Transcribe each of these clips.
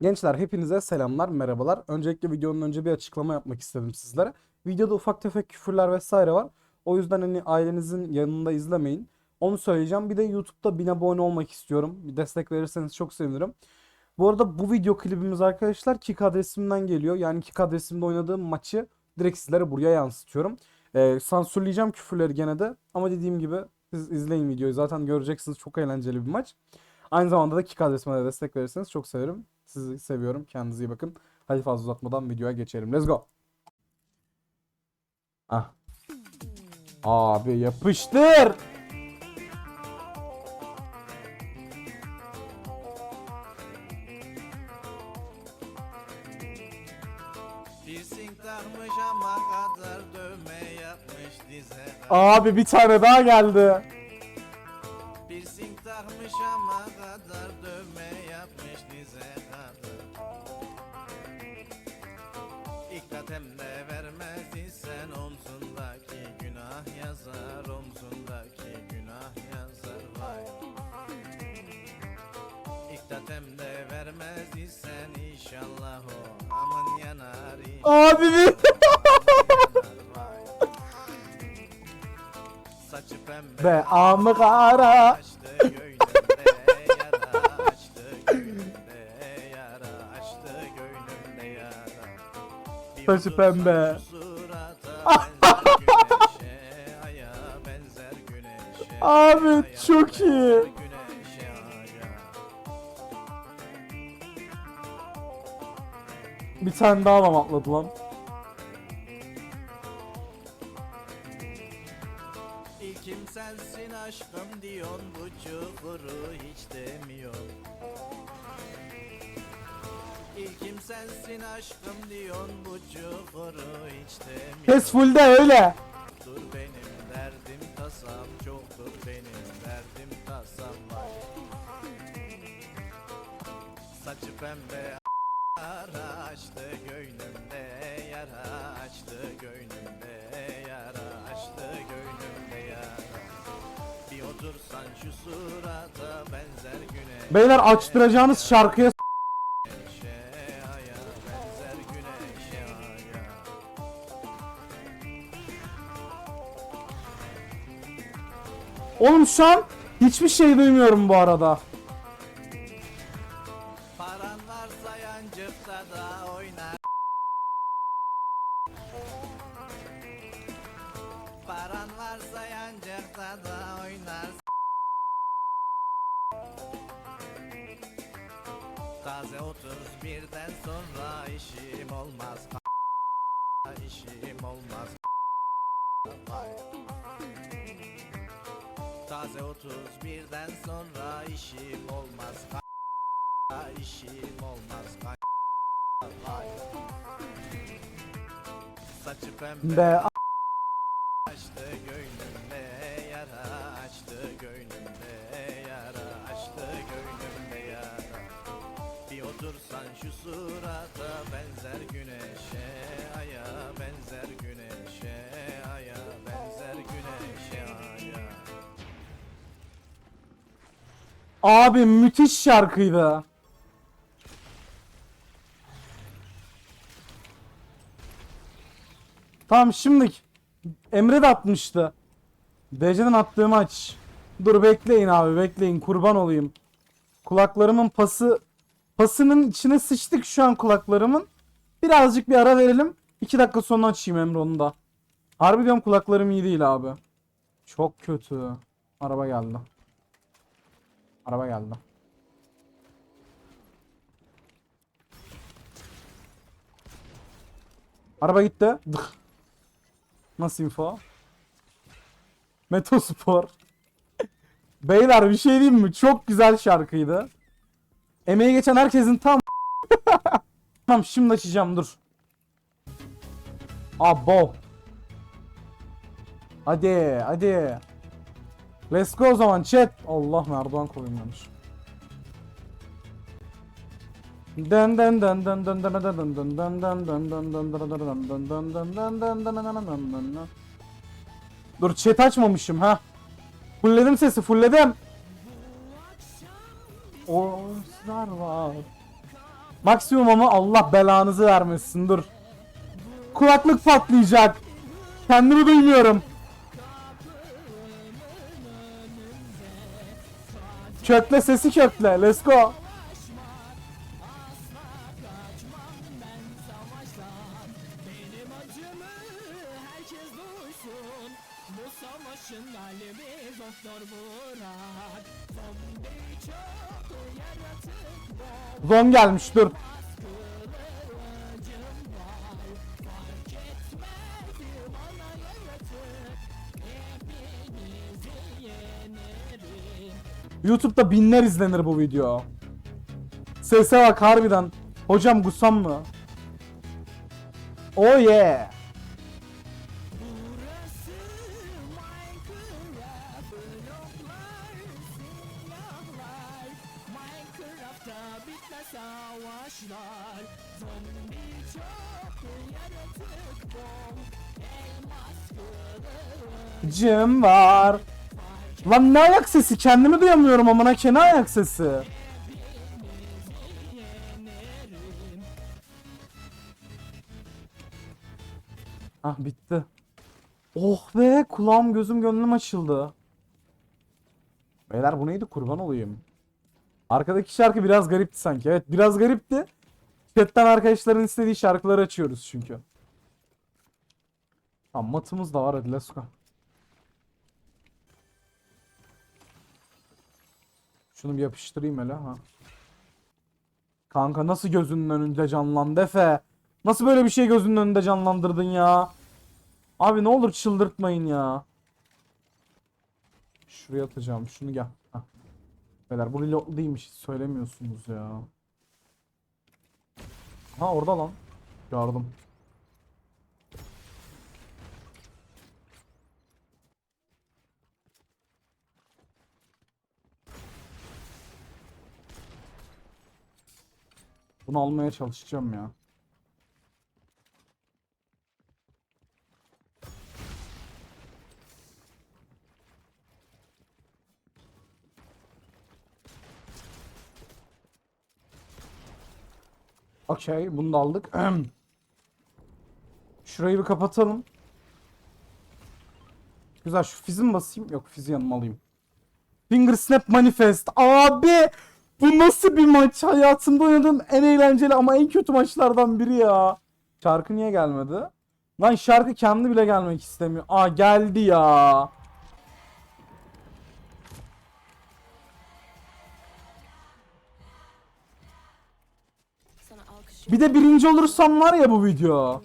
Gençler hepinize selamlar, merhabalar. Öncelikle videonun önce bir açıklama yapmak istedim sizlere. Videoda ufak tefek küfürler vesaire var. O yüzden hani ailenizin yanında izlemeyin. Onu söyleyeceğim. Bir de YouTube'da 1000 abone olmak istiyorum. Bir destek verirseniz çok sevinirim. Bu arada bu video klibimiz arkadaşlar Kik adresimden geliyor. Yani Kik adresimde oynadığım maçı direkt sizlere buraya yansıtıyorum. Ee, sansürleyeceğim küfürleri gene de. Ama dediğim gibi siz izleyin videoyu. Zaten göreceksiniz çok eğlenceli bir maç. Aynı zamanda da Kik adresime de destek verirseniz çok severim. Sizi seviyorum. Kendinize iyi bakın. Hadi fazla uzatmadan videoya geçelim. Let's go. Ah. Abi yapıştır. Abi bir tane daha geldi. Takmış ama kadar dövme yapmış dize kadar İlk katemde vermezdi sen omzundaki günah yazar Omzundaki günah yazar vay İlk tatemde vermezdi sen inşallah o aman yanar Abi. Saçı pembe Be amı kara. Saçı pembe. Abi çok iyi. Bir tane daha adam atladı lan. İlkim sensin aşkım diyon bu çukuru hiç demiyor İlkim sensin aşkım diyon bu çukuru hiç demiyor Kes fullde öyle. Çoktur benim derdim tasam çoktur benim derdim tasam var. Saçı pembe yara açtı göğnümde yara açtı göğnümde yara açtı göğnümde yara Bir otursan şu surata benzer güneşe Beyler açtıracağınız şarkıya Oğlum şu an hiçbir şey duymuyorum bu arada. Taze 31'den sonra işim olmaz işim olmaz. Taze 31'den sonra işim olmaz. İşim olmaz. Vay. Saçı pembe Be açtı göğnümde yara açtı göğnümde yara açtı göğnümde yara. Bir otursan şu surata Abi müthiş şarkıydı. Tamam şimdi Emre de atmıştı. DC'den attığım aç. Dur bekleyin abi bekleyin kurban olayım. Kulaklarımın pası pasının içine sıçtık şu an kulaklarımın. Birazcık bir ara verelim. 2 dakika sonra açayım Emre onu da. Harbi diyorum kulaklarım iyi değil abi. Çok kötü. Araba geldi. Araba geldi. Araba gitti. Dık. Nasıl info? Metospor. Beyler bir şey diyeyim mi? Çok güzel şarkıydı. Emeği geçen herkesin tam Tamam şimdi açacağım dur. Abo. Hadi hadi. Let's go o zaman chat. Allah Merdoğan koyayım yanlış. Den den den den den den den den den den den den den den den den den Dur chat açmamışım ha. Fullledim sesi fullledim. Orslar var. Maksimum ama Allah belanızı vermesin dur. Kulaklık patlayacak. Kendimi duymuyorum. Kökle sesi kökle. Let's go. Benim acımı herkes YouTube'da binler izlenir bu video. Sese bak harbiden. Hocam kusam mı? Oh yeah. Savaşlar var. Lan ne ayak sesi? Kendimi duyamıyorum amına ke ne ayak sesi? Ah bitti. Oh be kulağım gözüm gönlüm açıldı. Beyler bu neydi kurban olayım. Arkadaki şarkı biraz garipti sanki. Evet biraz garipti. Chatten arkadaşların istediği şarkıları açıyoruz çünkü. Tamam matımız da var hadi let's go. Şunu bir yapıştırayım hele ha. Kanka nasıl gözünün önünde canlandı Efe? Nasıl böyle bir şey gözünün önünde canlandırdın ya? Abi ne olur çıldırtmayın ya. Şuraya atacağım. Şunu gel. Hah. Beyler bu reload değilmiş. Söylemiyorsunuz ya. Ha orada lan. Gördüm. Bunu almaya çalışacağım ya. Okey, bunu da aldık. Şurayı bir kapatalım. Güzel, şu fizi basayım? Yok, fizi yanıma alayım. Finger Snap Manifest. Abi! Bu nasıl bir maç? Hayatımda oynadığım en eğlenceli ama en kötü maçlardan biri ya. Şarkı niye gelmedi? Lan şarkı kendi bile gelmek istemiyor. Aa geldi ya. Bir de birinci olursam var ya bu video.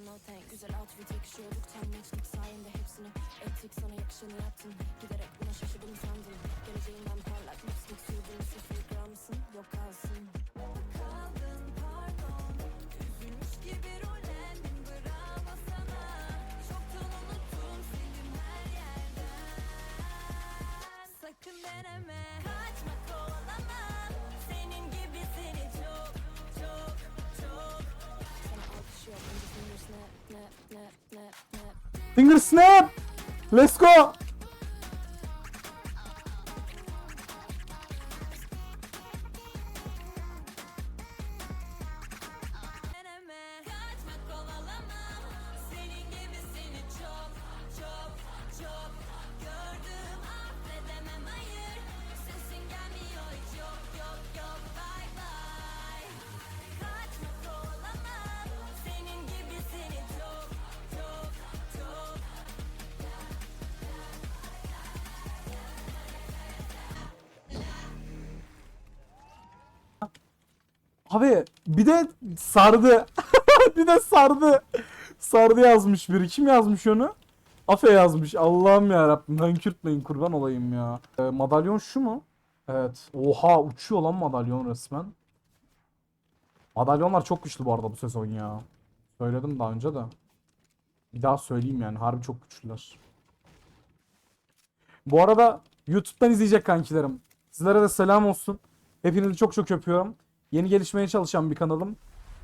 Finger Snap. Let's go. Abi bir de sardı. bir de sardı. Sardı yazmış biri. Kim yazmış onu? Afe yazmış. Allah'ım ya Rabbim. Hönkürtmeyin kurban olayım ya. Ee, madalyon şu mu? Evet. Oha uçuyor lan madalyon resmen. Madalyonlar çok güçlü bu arada bu sezon ya. Söyledim daha önce de. Bir daha söyleyeyim yani. Harbi çok güçlüler. Bu arada YouTube'dan izleyecek kankilerim. Sizlere de selam olsun. Hepinizi çok çok öpüyorum. Yeni gelişmeye çalışan bir kanalım.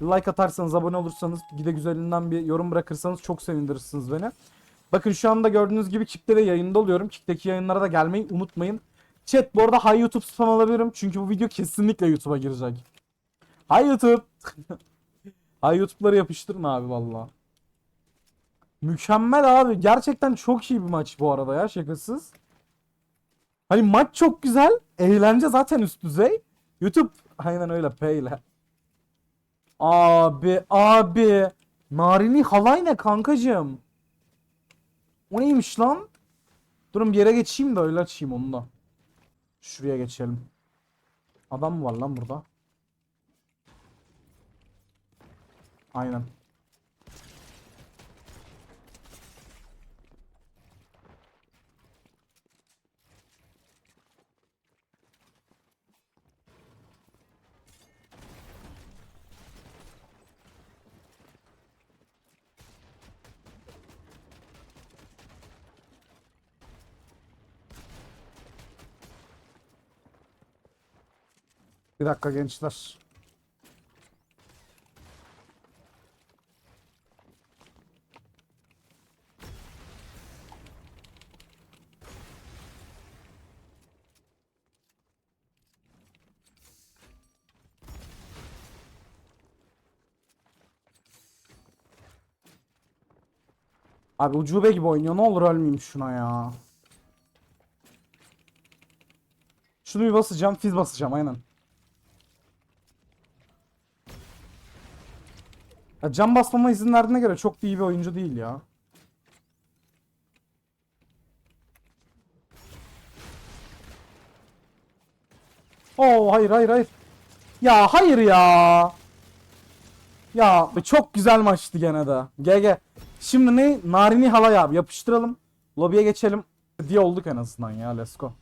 Like atarsanız, abone olursanız, gide güzelinden bir yorum bırakırsanız çok sevindirirsiniz beni. Bakın şu anda gördüğünüz gibi Kick'te de yayında oluyorum. Kick'teki yayınlara da gelmeyi unutmayın. Chat bu arada Hay YouTube spam alabilirim. Çünkü bu video kesinlikle YouTube'a girecek. Hay YouTube. Hay YouTube'ları yapıştırın abi valla. Mükemmel abi. Gerçekten çok iyi bir maç bu arada ya şakasız. Hani maç çok güzel. Eğlence zaten üst düzey. YouTube aynen öyle peyle. Abi abi. Narini halay ne kankacığım? O neymiş lan? Durun bir yere geçeyim de öyle açayım onu da. Şuraya geçelim. Adam mı var lan burada? Aynen. Bir dakika gençler. Abi ucube gibi oynuyor. Ne olur ölmeyeyim şuna ya. Şunu bir basacağım. Fiz basacağım aynen. Ya can basmama izin verdiğine göre çok iyi bir oyuncu değil ya. Oo hayır hayır hayır. Ya hayır ya. Ya çok güzel maçtı gene de. GG. Şimdi ne? Narini halay abi yapıştıralım. Lobiye geçelim. Diye olduk en azından ya let's go.